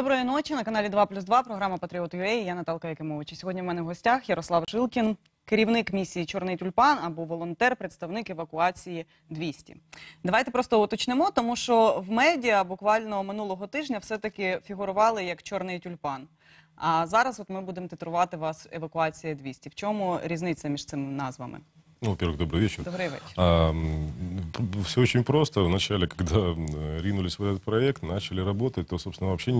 Доброї ночі на каналі 2 плюс 2, програма Патріот UA. Я Наталка Якимович. Сьогодні в мене в гостях Ярослав Жилкін, керівник місії Чорний тюльпан або волонтер, представник евакуації 200. Давайте просто уточнимо, тому що в медіа буквально минулого тижня все-таки фігурували як Чорний тюльпан. А зараз от ми будемо титрувати вас евакуація 200. В чому різниця між цими назвами? Ну, во-первых, добрый вечер. Добрий вечір. все очень просто. Вначале, когда м, ринулись в этот проект, начали работать, то, собственно, вообще,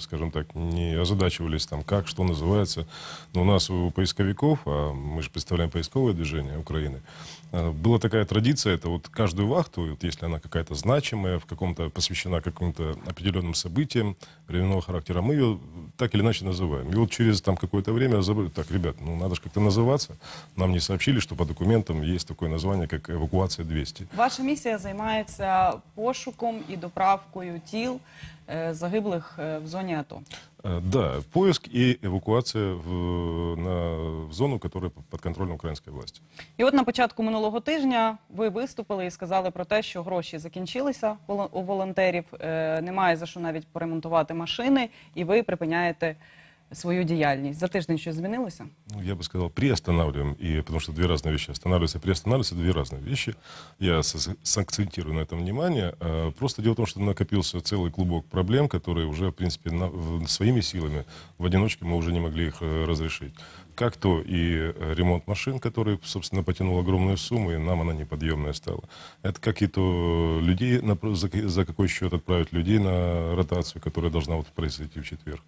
скажем так, не озадачивались там, как, что называется. Но у нас у поисковиков, а мы же представляем поисковое движение Украины, а, была такая традиция, это вот каждую вахту, вот если она какая-то значимая, в каком-то посвящена каким-то определенным событиям временного характера, мы ее так или иначе называем. И вот через там какое-то время забыли, так, ребят, ну надо же как-то называться. Нам не сообщили, что по документам есть такое название, как эвакуация 200. Ваша місія займається пошуком і доправкою тіл е, загиблих е, в зоні АТО. Э, Да, поиск и эвакуация в, на, в зону, которая под контролем украинской власти. І от на початку минулого тижня ви виступили і сказали про те, що гроші закінчилися воло- у волонтерів, е, немає за що навіть поремонтувати машини, і ви припиняєте свою діяльність. За тиждень щось змінилося? Ну, я бы сказал, приостанавливаем, и, потому что две разные вещи. Останавливаться и приостанавливаться – две разные вещи. Я с- сакцентирую на этом внимание. А, Просто дело в том, что накопился целый клубок проблем, которые уже, в принципе, на- в- своими силами в одиночке мы уже не могли их э, разрешить. Как то и э, ремонт машин, который, собственно, потянул огромную сумму, и нам она неподъемная стала. Это как и то людей, на- за, за какой счет отправить людей на ротацию, которая должна вот произойти в четверг.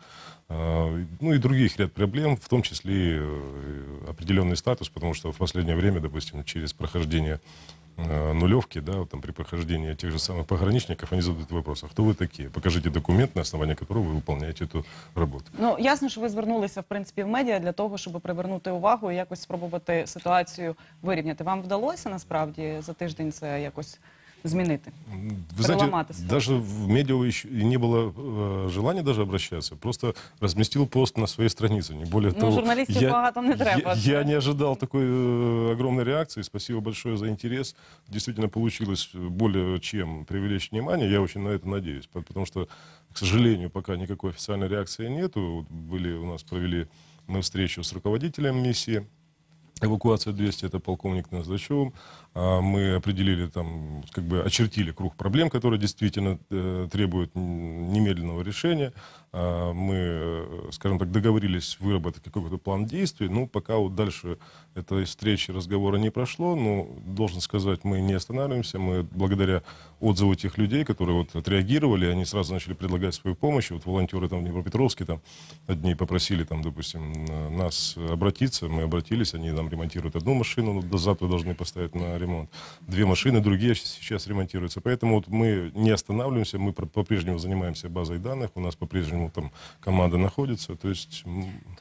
А, Ну и других ряд проблем, в том числе э, определенный статус, потому что в последнее время, допустим, через прохождение э, нулевки, да, вот там при прохождении тех же самых пограничников, они задают вопрос, а кто вы такие? Покажите документ, на основании которого вы выполняете эту работу. Ну ясно, що ви звернулися в принципі в медіа для того, щоб привернути увагу і якось спробувати ситуацію вирівняти. Вам вдалося насправді за тиждень це якось змінити? Вы знаете, даже в медиа еще и не было э, желания даже обращаться. Просто разместил пост на своей странице. Не более Ну, того, журналистів багато не треба. Я, я не ожидал такой э, огромной реакции. Спасибо большое за интерес. Действительно получилось более чем привлечь внимание. Я очень на это надеюсь. По- Потому что, к сожалению, пока никакой официальной реакции нету. Вот Были у нас провели мы встречу с руководителем миссии. Эвакуация 200 это полковник Назначевым. А, Мы определили там, как бы очертили круг проблем, которые действительно э, требуют немедленного решения. А, Мы, э, скажем так, договорились выработать какой-то план действий. Ну, пока вот дальше этой встречи, разговора не прошло, но должен сказать, мы не останавливаемся. Мы благодаря отзыву тех людей, которые вот отреагировали, они сразу начали предлагать свою помощь. Вот волонтеры там в Днепропетровске там одни попросили там, допустим, на- нас обратиться, мы обратились, они нам ремонтируют одну машину, ну, до завтра должны поставить на ремонт. Две машины, другие сейчас ремонтируются. Поэтому вот мы не останавливаемся, мы по-прежнему занимаемся базой данных, у нас по-прежнему там команда находится. То есть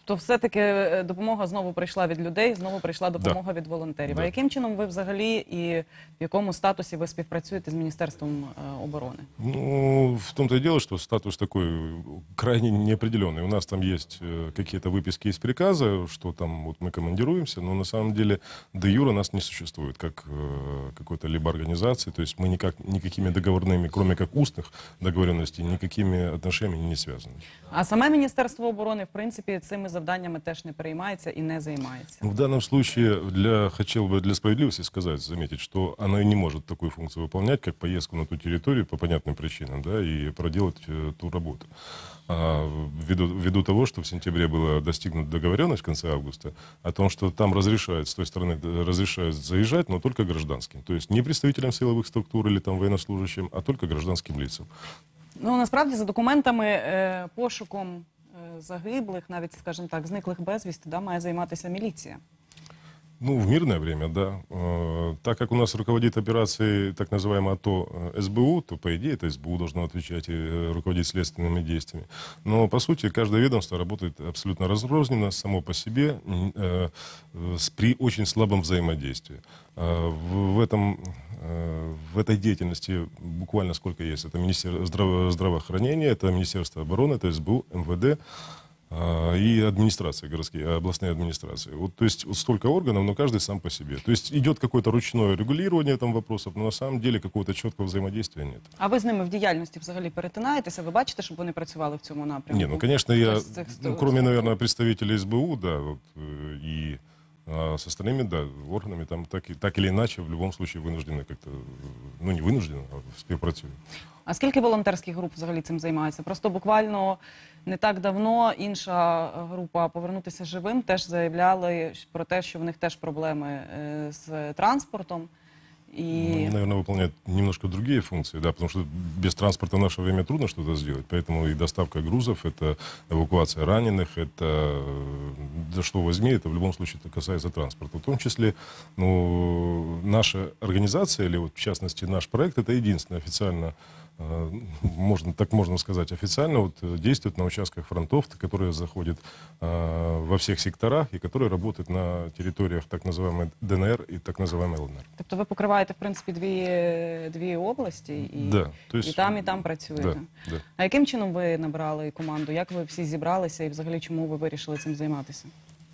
То все-таки е, допомога знову прийшла від людей, знову прийшла допомога від волонтерів. А Да. яким чином ви взагалі і в якому статусі ви співпрацюєте з Міністерством е, оборони? Ну, в том-то и дело, что статус такой крайне неопределенный. У нас там есть э, какие-то выписки из приказа, что там вот мы командируемся, но на самом деле де юра нас не существует как э, какой-то либо организации, то есть мы никак, никакими договорными, кроме как устных договоренностей, никакими отношениями не связаны. А саме Міністерство оборони, в принципі, цими завданнями теж не переймається і не займається. В данном случае для, хотел бы для справедливости сказать, заметить, что она и не может такую функцию выполнять, как поездку на ту территорию по понятным причинам, да, и проделать э, ту работу. А, ввиду, ввиду того, что в сентябре была достигнута договоренность в конце августа о том, что там разрешают, с той стороны э, разрешают заезжать, но только гражданским. То есть не представителям силовых структур или там военнослужащим, а только гражданским лицам. Ну насправді за документами е, пошуком е, загиблих, навіть скажімо так, зниклих безвісти, да, має займатися міліція. Ну, в мирное время, да. Э, Так как у нас руководит операцией так называемое АТО э, СБУ, то, по идее, это СБУ должно отвечать и э, руководить следственными действиями. Но, по сути, каждое ведомство работает абсолютно разрозненно, само по себе, с- при очень слабом взаимодействии. В, этом, в этой деятельности буквально сколько есть. Это Министерство здраво- здравоохранения, это Министерство обороны, это СБУ, МВД, и администрации городские, областные администрации. Вот, то есть вот столько органов, но каждый сам по себе. То есть идет какое-то ручное регулирование там вопросов, но на самом деле какого-то четкого взаимодействия нет. А ви з ними в діяльності взагалі перетинаєтеся? Ви бачите, щоб вони працювали в цьому напрямку? Не, ну, конечно, я, То есть их ну, сто- кроме, наверное, представителей СБУ, да, вот, э, и а, с остальными, да, органами там так, и, так или иначе в любом случае вынуждены как-то, э, ну, не вынуждены, а співпрацюють. А скільки волонтерських груп взагалі цим займається? Просто буквально не так давно інша е, група повернутися живим теж заявляли про те, що в них теж проблеми е, з транспортом. І Ну, наверное, выполняют немножко другие функции, да, потому что без транспорта в наше время трудно что-то сделать, поэтому и доставка грузов, это эвакуация раненых, это, э, да что возьми, это в любом случае это касается транспорта. В том числе, ну, наша организация, или вот в частности наш проект, это единственный официально э, можно, так можно сказать, официально вот, э, действует на участках фронтов, которые заходят э, во всех секторах и которые работают на территориях так называемой ДНР и так называемой ЛНР. тобто ви покриваєте в принципі дві, дві області і, Да, то есть- і там, і там працюєте. Да, да. А яким чином ви набрали команду? Як ви всі зібралися і взагалі чому ви вирішили цим займатися?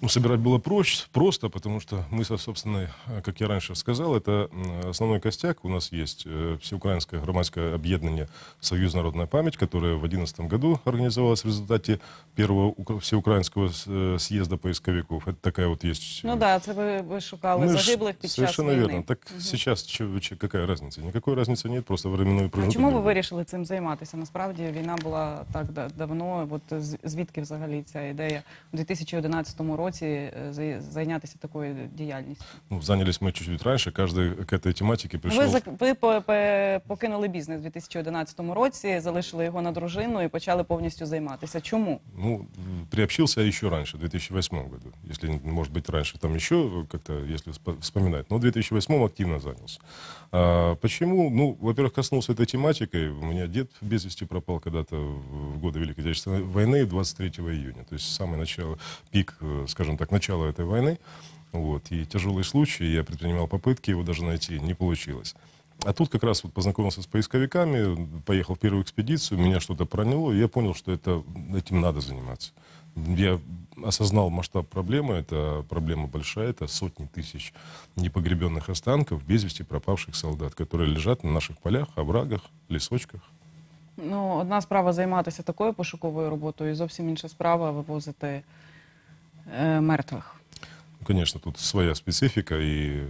Ну, собирать было проще, просто, потому что мы, со- собственно, э, как я раньше сказал, это м, основной костяк. У нас есть э, Всеукраинское громадское объединение «Союз Народная память», которое в 2011 году организовалось в результате первого ука- Всеукраинского с- э, съезда поисковиков. Это такая вот есть... Ну э, так, да, це ви, ви шукали мы ж- загиблих під час Совершенно війни. верно. Так сейчас чё- чё- какая разница? Никакой разницы нет, просто временной А промежуток. чому ви другой. вирішили цим займатися? Насправді війна була так да- давно. От з- звідки взагалі ця ідея у 2011 році е, зай- зайнятися такою діяльністю? Ну, занялись мы чуть-чуть раньше, каждый к этой тематике пришел... Ви зак- ви по- пе- покинули бізнес у 2011 році, залишили його на дружину і почали повністю займатися. Чому? Ну, м, приобщился я еще раньше, в 2008 году. Если, может быть, раньше там еще как-то, если спо- вспоминать. Но в 2008 активно занялся. А, почему? Ну, во-первых, коснулся этой тематикой. У меня дед без вести пропал когда-то в годы Великой Отечественной войны 23 июня. То есть самое начало, пик, э, скажем так, начало этой войны. Вот. И тяжелый случай, я предпринимал попытки его даже найти, не получилось. А тут как раз вот познакомился с поисковиками, поехал в первую экспедицию, меня что-то проняло, и я понял, что это, этим надо заниматься. Я осознал масштаб проблемы, это проблема большая, это сотни тысяч непогребенных останков, без вести пропавших солдат, которые лежат на наших полях, оврагах, лесочках. Ну, одна справа займатися такою пошуковою роботою, і зовсім інша справа вивозити е, мертвих. Ну, Конечно, тут своя специфика и э,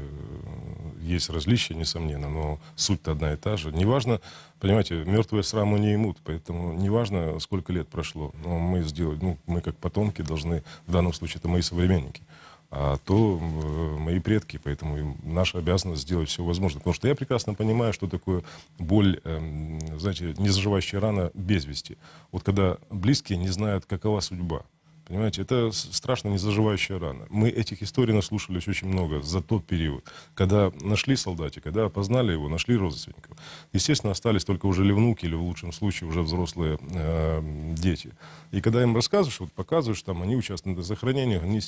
есть различия, несомненно, но суть-то одна и та же. Неважно, понимаете, мертвые сраму не имут, поэтому неважно, сколько лет прошло, но мы сделать, ну, мы как потомки должны, в данном случае это мои современники, а то э, мои предки, поэтому наша обязанность сделать все возможное. Потому что я прекрасно понимаю, что такое боль, эм, знаете, незаживающая рана без вести. Вот когда близкие не знают, какова судьба. Понимаете, это страшно незаживающая рана. Мы этих историй наслушались очень много за тот период, когда нашли солдатика, когда опознали его, нашли родственников. Естественно, остались только уже или внуки, или в лучшем случае уже взрослые э, дети. И когда им рассказываешь, вот показываешь, там они участвуют в захоронениях, они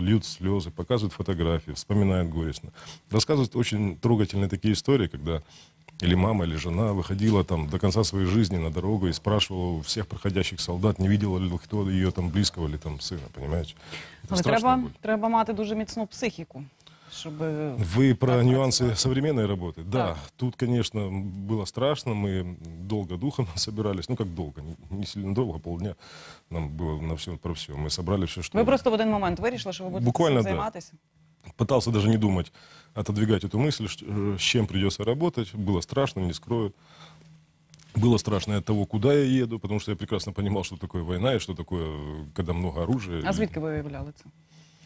льют слезы, показывают фотографии, вспоминают горестно. Рассказывают очень трогательные такие истории, когда или мама, или жена выходила там до конца своей жизни на дорогу и спрашивала у всех проходящих солдат, не видела ли кто ее там близкого или там сына, понимаете? Это Але страшная треба, боль. треба мати дуже міцну психіку, щоб Вы про Так, нюансы працювати. современной работы? Да, Так. тут, конечно, было страшно, мы долго духом собирались, ну как долго, не, не сильно долго, полдня нам было на все про все. Мы собрали все, что... ви просто в один момент вирішили, що ви будете Буквально, цим да. Пытался даже не думать, отодвигать эту мысль, э, с чем придется работать. Было страшно, не скрою. Было страшно от того, куда я еду, потому что я прекрасно понимал, что такое война и что такое, э, когда много оружия. А звідки ви виявляли це?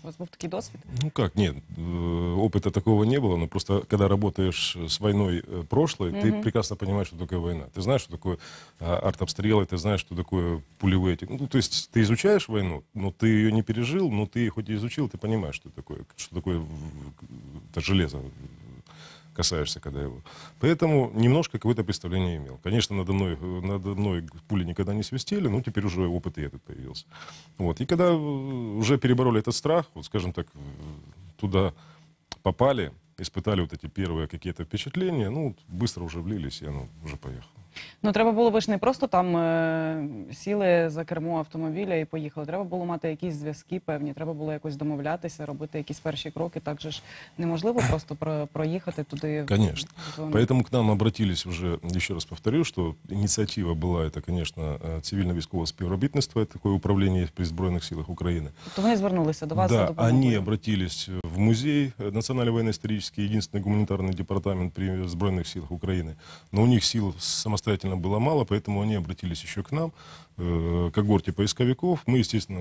У вас був такий досвід? Ну как, нет, э, опыта такого не было, но просто когда работаешь с войной э, прошлой, ты прекрасно понимаешь, что такое война. Ты знаешь, что такое а, артобстрелы, ты знаешь, что такое пулевые. Ну, то есть ты изучаешь войну, но ты ее не пережил, но ты хоть и изучил, ты понимаешь, что такое, что такое это железо касаешься, когда его. Поэтому немножко какое-то представление имел. Конечно, надо мной, надо мной пули никогда не свистели, но теперь уже опыт и этот появился. Вот. И когда э, уже перебороли этот страх, вот скажем так, э, туда попали, испытали вот эти первые какие-то впечатления, ну, быстро уже влились, и оно уже поехало. Ну, треба було, ви ж не просто там е, сіли за кермо автомобіля і поїхали. Треба було мати якісь зв'язки певні, треба було якось домовлятися, робити якісь перші кроки. Так же ж неможливо просто про, проїхати туди. в Конечно. зону. Поэтому к нам обратились уже, еще раз повторю, что инициатива была, это, конечно, э, цивильно-військовое співробітництво, это такое управление при Збройных силах Украины. Тобто вони звернулися до вас за да, допомогою. они обратились в музей э, Национальный военно-исторический, единственный гуманитарный департамент при Збройных силах Украины. Но у них сил самостоятельно было мало, поэтому они обратились еще к нам, когорте поисковиков. Мы, естественно,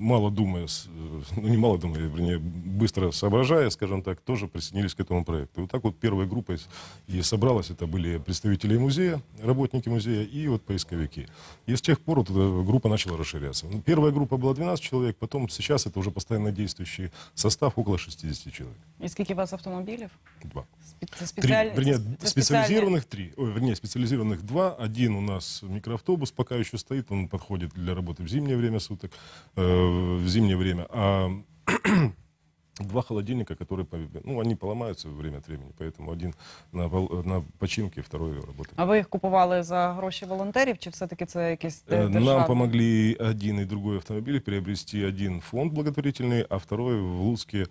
мало думая, с- э, ну не мало думая, вернее, быстро соображая, скажем так, тоже присоединились к этому проекту. Вот так вот первой группой с- и собралась, это были представители музея, работники музея и вот поисковики. И с тех пор вот эта группа начала расширяться. Ну, Первая группа была 12 человек, потом сейчас это уже постоянно действующий состав около 60 человек. І скільки у вас автомобілів? Два. Спі- Це Три, спеціальні вернее, це спеціальні- специализированных три. Ой, вернее, специализированных два. Один у нас микроавтобус пока еще стоит, он подходит для работы в зимнее время суток, э, в зимнее время. А два холодильника, которые, по- ну, они поломаются время от времени, поэтому один на, пол- на починке, второй работает. А ви їх купували за гроші волонтерів, чи все-таки це якісь Э, е, Нам державні? помогли один и другой автомобиль приобрести один фонд благотворительный, а второй в Луцке, э,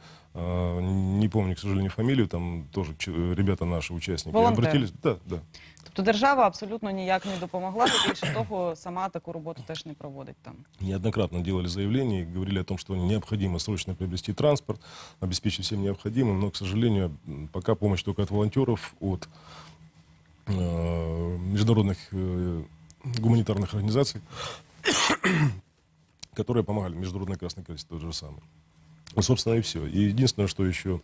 не помню, к сожалению, фамилию, там тоже ч- ребята наши участники Волонтеры. обратились. Да, да. Тобто держава абсолютно ніяк не допомогла, і більше того, сама таку роботу теж не проводить там. неоднократно делали заявления и говорили о том, что необходимо срочно приобрести транспорт, обеспечить всем необходимым, но, к сожалению, м, пока помощь только от волонтеров, от э, международных э, гуманитарных организаций, которые помогали, Международный Красный Крест то же самое. Ну, собственно, и все. И единственное, что еще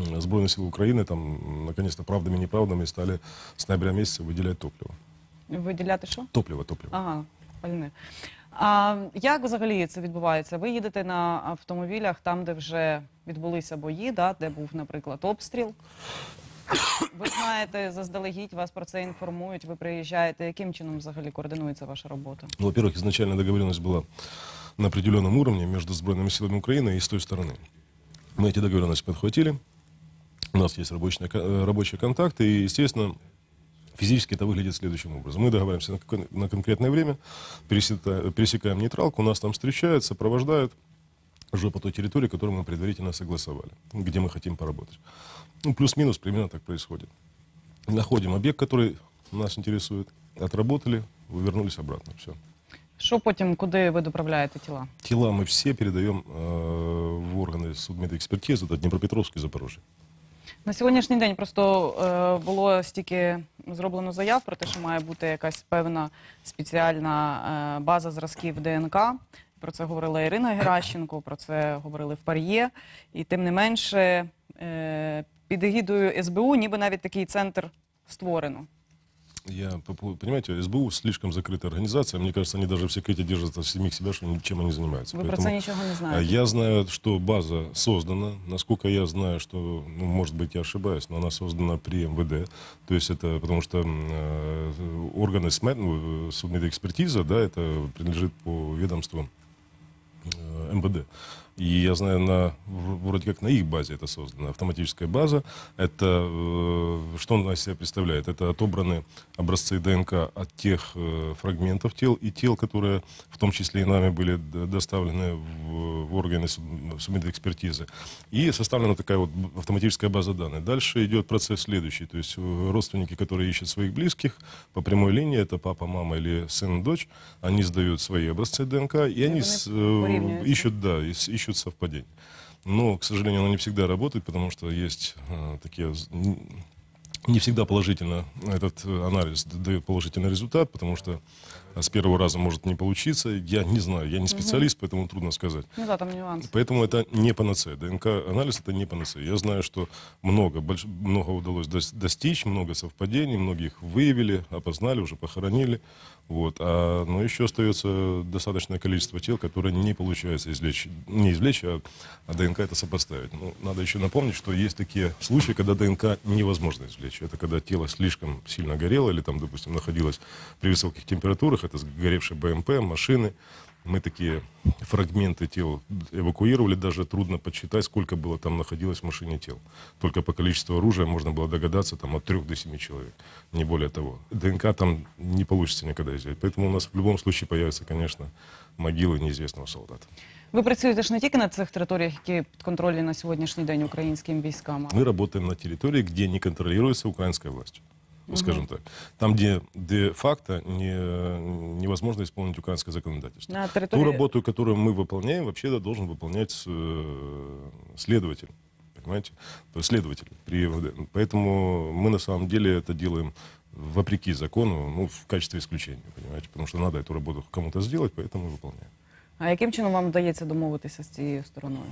м, Сбройные силы Украины там, м, наконец-то, правдами и неправдами стали с ноября месяца выделять топливо. Виділяти що? Топливо, топливо. Ага, пальне. А як взагалі це відбувається? Ви їдете на автомобілях там, де вже відбулися бої, да, де був, наприклад, обстріл. Ви знаєте, заздалегідь вас про це інформують, ви приїжджаєте. Яким чином взагалі координується ваша робота? Ну, Во-первых, изначально договоренность была на определенном уровне между сбройными силами Украины и с той стороны. Мы эти договоренности подхватили. У нас есть рабочие, э, рабочие контакты, и, естественно, физически это выглядит следующим образом. Мы договариваемся на, какое- на конкретное время, пересета- пересекаем нейтралку, нас там встречают, сопровождают уже по той территории, которую мы предварительно согласовали, где мы хотим поработать. Ну, плюс-минус примерно так происходит. Находим объект, который нас интересует, отработали, вернулись обратно. Все. Що потім, куди ви доправляєте тіла? Тела мы все передаем э, в органы судмедэкспертизы, это Днепропетровск и Запорожье. На сьогоднішній день просто е, було стільки зроблено заяв про те, що має бути якась певна спеціальна е, база зразків ДНК. Про це говорила Ірина Геращенко, про це говорили в Пар'є. І тим не менше, е, під егідою СБУ ніби навіть такий центр створено. Я, понимаете, СБУ слишком закрытая организация. Мне кажется, они даже в секрете держат от самих себя, чем они занимаются. Ви про це нічого не а, знаєте. я знаю, что база создана. Насколько я знаю, что, ну, может быть, я ошибаюсь, но она создана при МВД. То есть это потому что э, органы СМЭ, ну, судмедэкспертиза, да, это принадлежит по ведомству э, МВД. И я знаю, на, вроде как на их базе это создано, автоматическая база. Это, э, что она из себя представляет? Это отобраны образцы ДНК от тех э, фрагментов тел и тел, которые в том числе и нами были доставлены в, в органы судмедэкспертизы. И составлена такая вот автоматическая база данных. Дальше идет процесс следующий. То есть э, родственники, которые ищут своих близких по прямой линии, это папа, мама или сын, дочь, они сдают свои образцы ДНК, и они с- ищут, да, и с- ищут совпадения. Но, к сожалению, оно не всегда работает, потому что есть э, такие не всегда положительно этот э, анализ дает положительный результат, потому что э, с первого раза может не получиться. Я не знаю, я не специалист, поэтому трудно сказать. Ну да, там нюанс. Поэтому это не панацея. ДНК-анализ это не панацея. Я знаю, что много, больш- много удалось дос- достичь, много совпадений, многих выявили, опознали, уже похоронили. Вот. А, но еще остается достаточное количество тел, которые не получается извлечь. Не извлечь, а, а ДНК это сопоставить. Ну, надо еще напомнить, что есть такие случаи, когда ДНК невозможно извлечь. Это когда тело слишком сильно горело или там, допустим, находилось при высоких температурах, это сгоревшие БМП, машины, Мы такие фрагменты тел эвакуировали, даже трудно подсчитать, сколько было там находилось в машине тел. Только по количеству оружия можно было догадаться там, от трех до семи человек, не более того. ДНК там не получится никогда взять. Поэтому у нас в любом случае появятся, конечно, могилы неизвестного солдата. Ви працюєте ж не тільки на цих територіях, які підконтрольні на сьогоднішній день українським військам. а- Мы работаем на территории, где не контролируется украинской властью. Ну, Скажем так. Там, где де-факто не, невозможно исполнить украинское законодательство. На Ту території работу, которую мы выполняем, вообще должен выполнять э, следователь. Понимаете? То есть следователь при ЕВД. Поэтому мы на самом деле это делаем вопреки закону, ну, в качестве исключения, понимаете? Потому что надо эту работу кому-то сделать, поэтому мы выполняем. А яким чином вам вдається домовитися з цією стороною?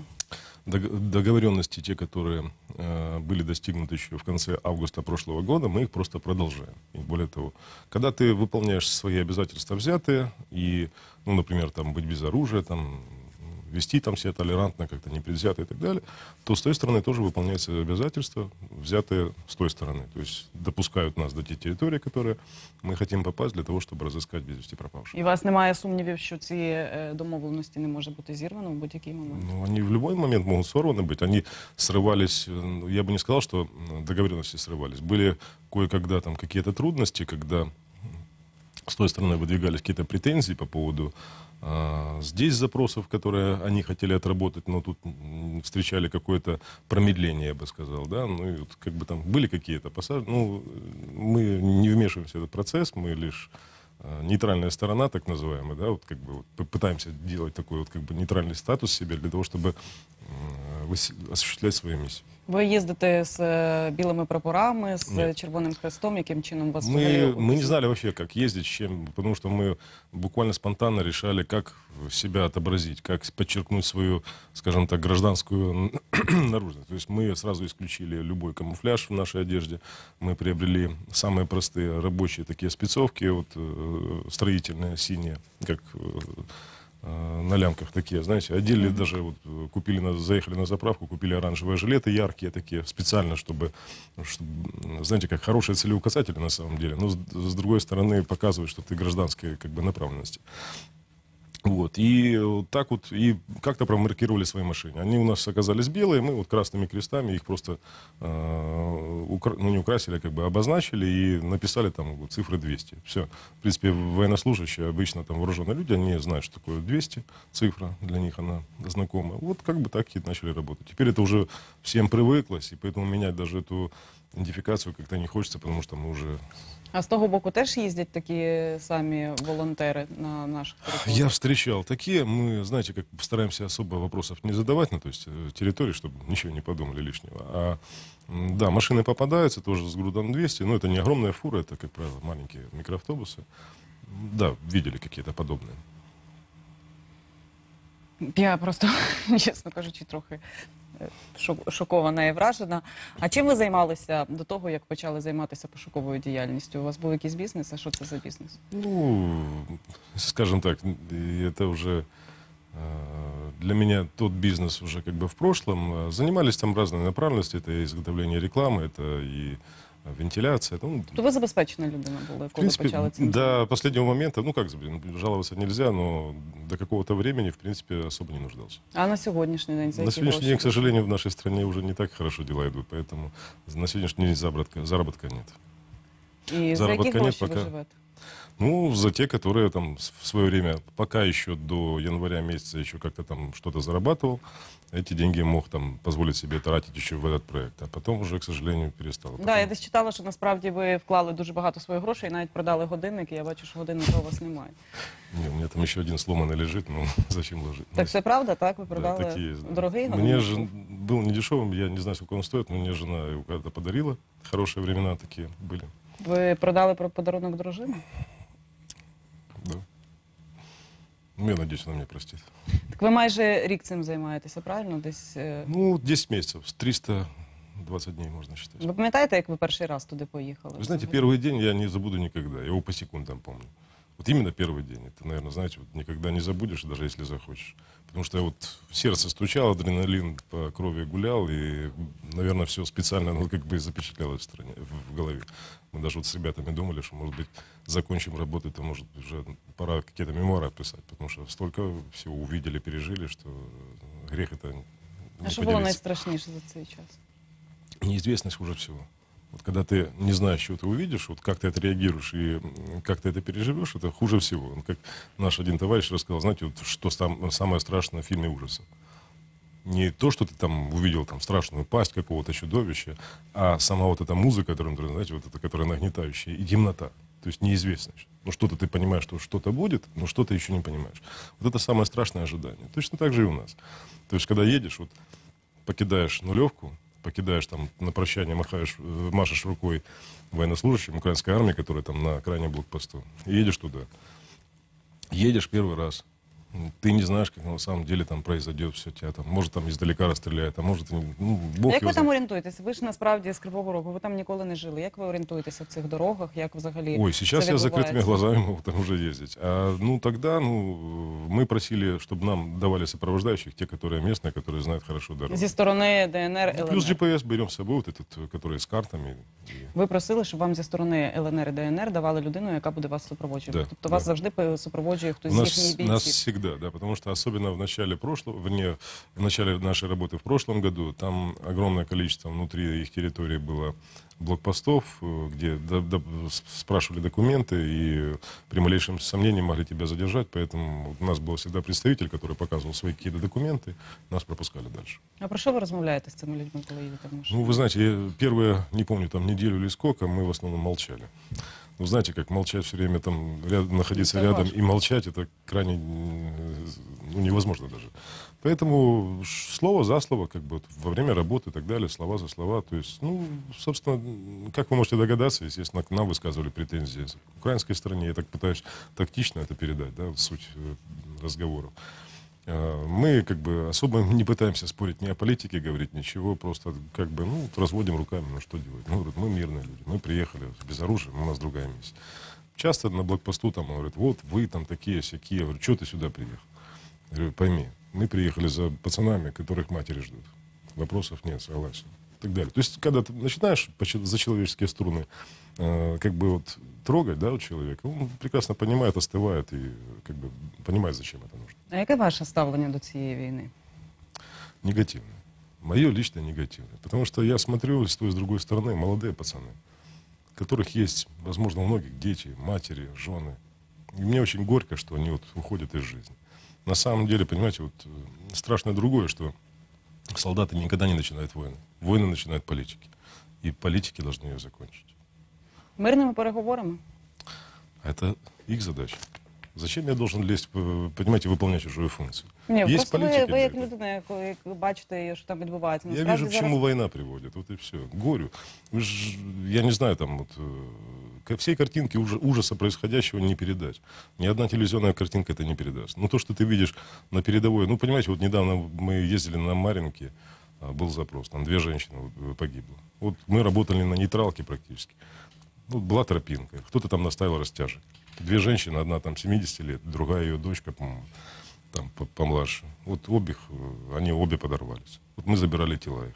Дог- Договоренности, те, которые э, были достигнуты еще в конце августа прошлого года, мы их просто продолжаем. И более того, когда ты выполняешь свои обязательства взятые, и, ну, например, там, быть без оружия, там, вести там себя толерантно, как-то непредвзято и так далее, то с той стороны тоже выполняются обязательства, взятые с той стороны. То есть допускают нас до те территории, которые мы хотим попасть для того, чтобы разыскать без вести пропавших. І у вас немає сумнівів, що ці е, домовленості не може бути зірвано в будь-який момент? Ну, они в любой момент могут сорваны быть. Они срывались, э, ну, я бы не сказал, что м, договоренности срывались. Были кое-когда там какие-то трудности, когда м, с той стороны выдвигались какие-то претензии по поводу а, здесь запросов, которые они хотели отработать, но тут встречали какое-то промедление, я бы сказал, да, ну и вот как бы там были какие-то пассажи, ну, мы не вмешиваемся в этот процесс, мы лишь а, нейтральная сторона, так называемая, да, вот как бы вот пытаемся делать такой вот как бы нейтральный статус себе для того, чтобы осуществлять свою миссию. Ви їздите з е, білими прапорами, з Ні. червоним хрестом, яким чином вас взагалі Мы, мы не описують? знали вообще, как ездить, с чем, потому что мы буквально спонтанно решали, как себя отобразить, как подчеркнуть свою, скажем так, гражданскую наружность. То есть мы сразу исключили любой камуфляж в нашей одежде. Мы приобрели самые простые рабочие такие спецовки, вот, э, строительные, синие, как э, э, на лямках такие, знаете, одели даже, вот, э, купили, на, заехали на заправку, купили оранжевые жилеты яркие такие, специально, чтобы, чтобы, знаете, как хорошие целеуказатели на самом деле, но с, с другой стороны показывают, что ты гражданской как бы направленности. Вот, и вот так вот, и как-то промаркировали свои машины. Они у нас оказались белые, мы вот красными крестами их просто, э, укра- ну не украсили, а как бы обозначили и написали там вот, цифры 200. Все. В принципе, военнослужащие, обычно там вооруженные люди, они знают, что такое 200 цифра, для них она знакома. Вот как бы так и начали работать. Теперь это уже всем привыклось, и поэтому менять даже эту идентификацию как-то не хочется, потому что мы уже А з того боку теж їздять такі самі волонтери на наших територіях? Я встречал такие. Мы, знаете, как стараемся особо вопросов не задавать на то есть, э, территории, чтобы ничего не подумали лишнего. А м, да, машины попадаются тоже с грудом 200, но это не огромная фура, это, как правило, маленькие микроавтобусы. Да, видели какие-то подобные. Я просто, чесно кажучи, трохи е, шок- шокована і вражена. А чим ви займалися до того, як почали займатися пошуковою діяльністю? У вас був якийсь бізнес? А що це за бізнес? Ну, скажем так, и это уже э, для меня тот бизнес уже как бы в прошлом. Э, Занимались там разные направленности. Это и изготовление рекламы, это и э, вентиляция. Ну, То ви забезпечена людина була, В коли принципе, почали цим? до последнего момента, ну как, блин, жаловаться нельзя, но до какого-то времени, в принципе, особо не нуждался. А на сьогоднішній день за на які сегодняшний гроші? день, к сожалению, в нашей стране уже не так хорошо дела идут, поэтому на сегодняшний день заработка, заработка нет. І за які заробітка нет гроші ви пока. живете? Ну, за те, которые там с- в свое время, пока еще до января месяца еще как-то там что-то зарабатывал, эти деньги мог там позволить себе тратить еще в этот проект. А потом уже, к сожалению, перестал. Да, Потом- я десь читала, що насправді ви вклали дуже багато своїх грошей і навіть продали годинник, і я бачу, що годинника у вас немає. Не, у меня там еще один сломанный лежит, ну зачем ложить? Ну, Так це правда, так? Ви Да, продали такие есть, да. дорогий Мне годинник? же был не дешевым, я не знаю, сколько он стоит, но мне жена его когда-то подарила. Хорошие времена такие были. Ви продали про подарунок дружини? Ну, я надеюсь, она меня простит. Так ви майже рік цим займаєтеся, правильно? Десь е, Ну, 10 месяцев, с 320 дней можно считать. ви пам'ятаєте, як ви перший раз туди поїхали? Вы знаете, взагалі? первый день я не забуду никогда, я его по секундам помню. Вот именно первый день. Это, наверное, знаете, вот никогда не забудешь, даже если захочешь. Потому что вот сердце стучало, адреналин по крови гулял, и, наверное, все специально ну, как бы запечатлелось в, стране, в, голове. Мы даже вот с ребятами думали, что, может быть, закончим работу, то, может, уже пора какие-то мемуары писать, потому что столько всего увидели, пережили, что грех это не А було поделиться. найстрашніше за цей час? Неизвестность хуже всего. Вот когда ты не знаешь, что ты увидишь, вот как ты отреагируешь и м, как ты это переживешь, это хуже всего. Как наш один товарищ рассказал, знаете, вот что сам- самое страшное в фильме ужаса. Не то, что ты там увидел там страшную пасть какого-то чудовища, а сама вот эта музыка, которую, знаете, вот эта, которая нагнетающая, и темнота. То есть неизвестность. Ну, что-то ты понимаешь, что что-то будет, но что-то еще не понимаешь. Вот это самое страшное ожидание. Точно так же и у нас. То есть, когда едешь, вот покидаешь нулевку, покидаешь там на прощание, махаешь, э, машешь рукой военнослужащим украинской армии, которые там на крайнем блокпосту, едешь туда. Едешь первый раз М, Ты не знаешь, как на самом деле там произойдет все тебя там. Может, там издалека расстреляют, а может, и не- ну, Бог Як его ви там знает. орієнтуєтесь? Ви ж насправді з Кривого Рогу, ви там ніколи не жили. Як ви орієнтуєтеся в цих дорогах? Як взагалі Ой, сейчас це я с закрытыми відбувається? глазами могу там уже ездить. А, ну, тогда, ну, мы просили, чтобы нам давали сопровождающих, те, которые местные, которые знают хорошо дорогу. Зі сторони ДНР, ЛНР. Плюс GPS берем с собой, вот этот, э, который с картами. И- Ви просили, щоб вам зі сторони ЛНР і ДНР давали людину, яка буде вас супроводжувати. Да, тобто вас да. завжди по- супроводжує хтось У з нас, їхніх нас бійців. всегда, да, потому что особенно в начале прошлого, вне, в начале нашей работы в прошлом году, там огромное количество внутри их территории было блокпостов, э, где до- до- с- спрашивали документы и при малейшем сомнении могли тебя задержать, поэтому у нас был всегда представитель, который показывал свои какие-то документы, нас пропускали дальше. А про що ви розмовляєте з цими людьми, коли їдете в машині? Ну, вы знаете, я первые, не помню, там неделю или сколько, мы в основном молчали. Ну, знаете, как молчать все время, там, ряд- находиться Это рядом важно. и молчать, это крайне ну, невозможно даже. Поэтому слово за слово, как бы вот во время работы и так далее, слова за слова. То есть, ну, собственно, как вы можете догадаться, естественно, к нам высказывали претензии с украинской стороне. Я так пытаюсь тактично это передать, да, суть э, разговоров. Э, Мы как бы особо не пытаемся спорить ни о политике, говорить ничего, просто как бы, ну, разводим руками, ну что делать. Ну, говорят, мы мирные люди, мы приехали без оружия, у нас другая миссия. Часто на блокпосту там говорят, вот вы там такие, всякие. Я говорю, что ты сюда приехал? Я говорю, пойми, мы приехали за пацанами, которых матери ждут. Вопросов нет, согласен. И так далее. То есть, когда ты начинаешь по че- за человеческие струны э, как бы вот трогать, да, у человека, он прекрасно понимает, остывает и как бы понимает, зачем это нужно. А яке ваше ставлення до цієї війни? Негативное. Мое лично негативное. Потому что я смотрю с той, с другой стороны, молодые пацаны, у которых есть, возможно, у многих дети, матери, жены. И мне очень горько, что они вот уходят из жизни. На самом деле, понимаете, вот э, страшно другое, что солдаты никогда не начинают войны. Войны начинают политики. И политики должны ее закончить. Мирними переговорами? А это их задача. Зачем я должен лезть, в, понимаете, выполнять чужую функцию? Ні, Есть просто ви, политики ви для як этого. людина, яку- як ви бачите, що там відбувається. Я Насправді вижу, к зараз- чему война приводит. Вот и все. Горю. Вы ж, я не знаю, там вот э, ко всей картинки ужа- ужаса происходящего не передать. Ни одна телевизионная картинка это не передаст. Ну, то, что ты видишь на передовой. Ну, понимаете, вот недавно мы ездили на Маринке, а, был запрос, там две женщины э, погибло. Вот мы работали на нейтралке практически. Ну, была тропинка. Кто-то там наставил растяжек. Две женщины, одна там 70 лет, другая ее дочка, по-моему, там по- помладше. Вот обе, их, э, они обе подорвались. Вот мы забирали тела их.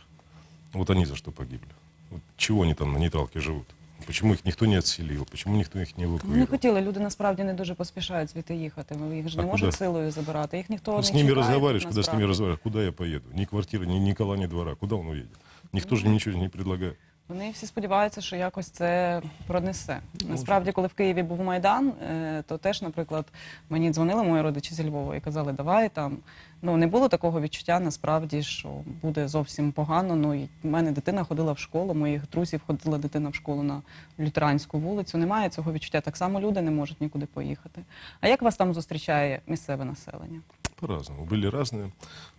Вот они за что погибли. Вот чего они там на нейтралке живут? Почему их никто не отселил? Почему никто их не Ну, Не эвакуировал? хотіли, люди насправді не дуже поспішають звідти їхати. Їх ж не А можуть куди? силою забирати. Їх ніхто Вот не с ними чекає, разговариваешь, когда с насправді. ними разговариваешь, куда я поеду? Ни квартиры, ни, ни кола, ни двора. Куда он уедет? Никто же ничего не предлагает. Вони всі сподіваються, що якось це пронесе. Насправді, коли в Києві був майдан, е, то теж, наприклад, мені дзвонили мої родичі зі Львова і казали, давай там. Ну не було такого відчуття насправді, що буде зовсім погано. Ну і в мене дитина ходила в школу, моїх друзів ходила дитина в школу на лютеранську вулицю. Немає цього відчуття. Так само люди не можуть нікуди поїхати. А як вас там зустрічає місцеве населення? По-разному. Были разные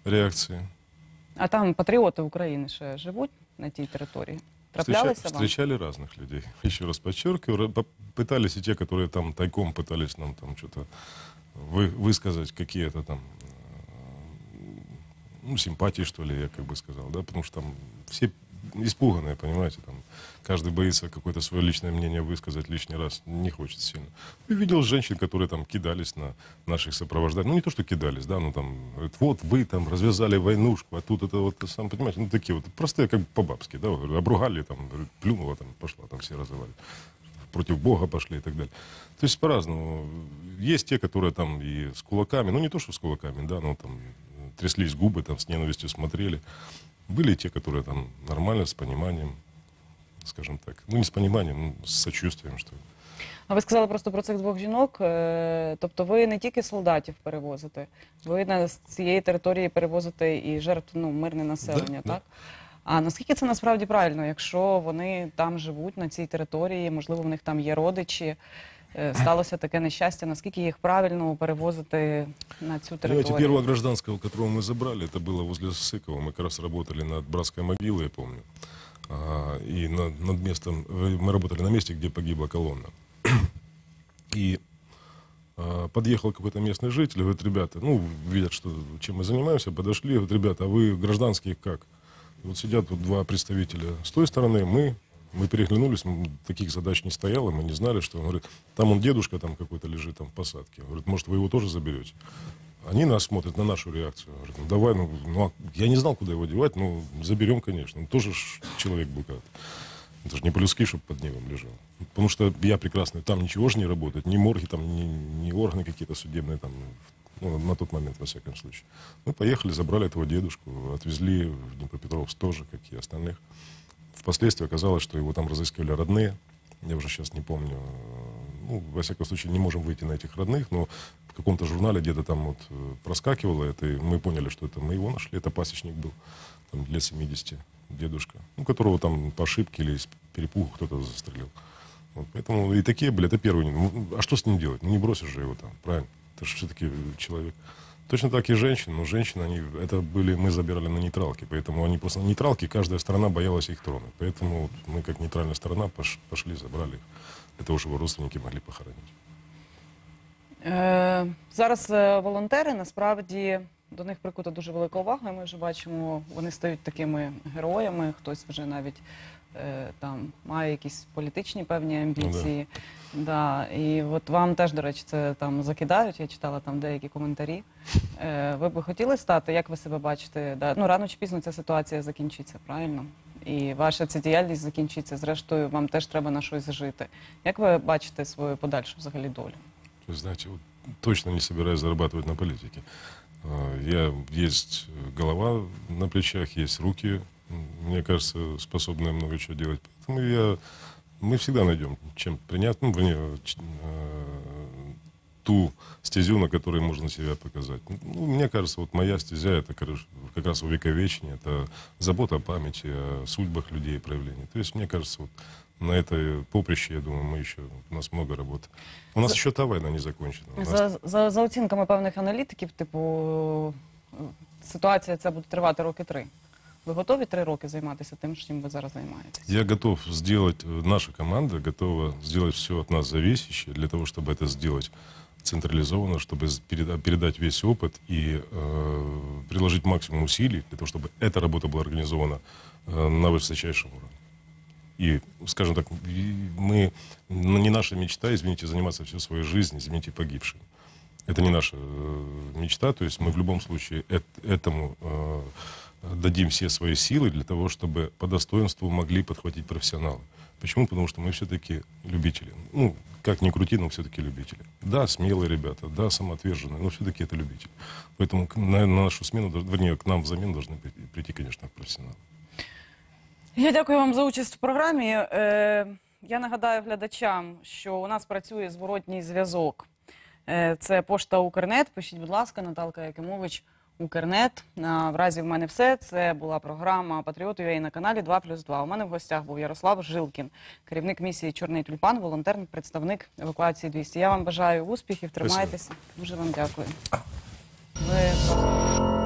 реакции. А там патріоти України ще живуть на тій території? Встреча- вам? встречали разных людей. Еще раз подчеркиваю, пытались и те, которые там тайком пытались нам там что-то вы, высказать какие-то там э, ну, симпатии, что ли, я как бы сказал, да, потому что там все испуганные, понимаете, там каждый боится какое-то свое личное мнение высказать лишний раз, не хочет сильно. И видел женщин, которые там кидались на наших сопровождателей, ну не то, что кидались, да, ну там, говорит, вот вы там развязали войнушку, а тут это вот, сам понимаете, ну такие вот, простые, как по-бабски, да, обругали, там, плюнула, там, пошла, там все разговаривать против Бога пошли и так далее. То есть по-разному. Есть те, которые там и с кулаками, ну не то, что с кулаками, да, но там тряслись губы, там с ненавистью смотрели. Были и те, которые там нормально, с пониманием, скажем так. Ну не с пониманием, ну, с сочувствием, что ли. А ви сказали просто про цих двох жінок. е, Тобто ви не тільки солдатів перевозите, ви на з цієї території перевозите і жертв ну, мирне населення, Да, так? А наскільки це насправді правильно, якщо вони там живуть на цій території, можливо, в них там є родичі, е, сталося таке нещастя, наскільки їх правильно перевозити на цю Понимаете, територію? первого гражданского, которого мы забрали, это было возле Сыкова. Мы как раз работали над братской могилой, я помню. А, и над, над местом, э, мы работали на месте, где погибла колонна. И а, подъехал какой-то местный житель, и говорит, ребята, ну, видят, что, чем мы занимаемся, подошли, говорит, ребята, а вы гражданские как? И вот сидят вот два представителя с той стороны, мы, мы переглянулись, м, таких задач не стояло, мы не знали, что он говорит, там он дедушка там какой-то лежит там в посадке. Говорит, может, вы его тоже заберете? Они нас смотрят на нашу реакцию. Говорят, ну давай, ну, ну, а я не знал, куда его девать, ну заберем, конечно. Ну, тоже человек был когда-то. Это же не по-людски, чтобы под небом лежал. Потому что я прекрасно, там ничего же не работает, ни морги, там, ни, ни органы какие-то судебные, там, ну, на тот момент, во всяком случае. Мы поехали, забрали этого дедушку, отвезли в Днепропетровск тоже, как и остальных. Впоследствии оказалось, что его там разыскивали родные. Я уже сейчас не помню. Ну, во всяком случае, не можем выйти на этих родных, но в каком-то журнале где-то там вот э, проскакивало это, и мы поняли, что это мы его нашли. Это пасечник был, там, лет 70, дедушка, ну, которого там по ошибке или из перепугу кто-то застрелил. Вот, поэтому и такие были, это первые. Ну, а что с ним делать? Ну, не бросишь же его там, правильно? Это же все-таки человек. Точно так и женщины, но женщины, они, это были, мы забирали на нейтралки, поэтому они просто на нейтралке, каждая страна боялась их тронуть. Поэтому вот мы, как нейтральная сторона, пош- пошли, забрали их, для того, чтобы родственники могли похоронить. Е, зараз е, волонтери насправді до них прикута дуже велика увага. і Ми вже бачимо, вони стають такими героями. Хтось вже навіть е, там має якісь політичні певні амбіції. да. І от вам теж, до речі, це там закидають. Я читала там деякі коментарі. Е, ви би хотіли стати? Як ви себе бачите? Да? Ну рано чи пізно ця ситуація закінчиться, правильно? І ваша ця діяльність закінчиться. Зрештою, вам теж треба на щось жити. Як ви бачите свою подальшу взагалі долю? Вы знаете, вот точно не собираюсь зарабатывать на политике. Я, есть голова на плечах, есть руки, мне кажется, способные много чего делать. Поэтому я, мы всегда найдем, чем принять, ну, вернее, ч- э, ту стезю, на которой можно себя показать. Ну, мне кажется, вот моя стезя, это короче, как раз увековечение, это забота о памяти, о судьбах людей, проявлений. То есть, мне кажется, вот на этой поприще, я думаю, мы еще, у нас много работы. У нас За- еще та война не закончена. У нас За, за, за оцінками певних аналітиків, типу, е, ситуація ця буде тривати роки три. Ви готові три роки займатися тим, чим ви зараз займаєтесь? Я готов сделать, э, наша команда готова сделать все от нас зависящее для того, чтобы это сделать централизованно, чтобы переда- передать весь опыт и э, приложить максимум усилий для того, чтобы эта работа была организована э, на высочайшем уровне. И, скажем так, мы, ну, не наша мечта, извините, заниматься всю свою жизнь, извините, погибшим. Это не наша э, мечта, то есть мы в любом случае эт- этому э, дадим все свои силы для того, чтобы по достоинству могли подхватить профессионалы. Почему? Потому что мы все-таки любители. Ну, как ни крути, но все-таки любители. Да, смелые ребята, да, самоотверженные, но все-таки это любители. Поэтому к- на, на нашу смену, дож- вернее, к нам взамен должны прийти, прийти, конечно, профессионалы. Я дякую вам за участь в програмі. Е, я нагадаю глядачам, що у нас працює зворотній зв'язок. Е, це пошта Укрнет. Пишіть, будь ласка, Наталка Якимович, Укрнет. В разі в мене все. Це була програма Патріот UA на каналі 2 плюс 2». У мене в гостях був Ярослав Жилкін, керівник місії Чорний Тюльпан, волонтер, представник евакуації 200. Я вам бажаю успіхів. Тримайтеся. Дуже вам дякую. Ви...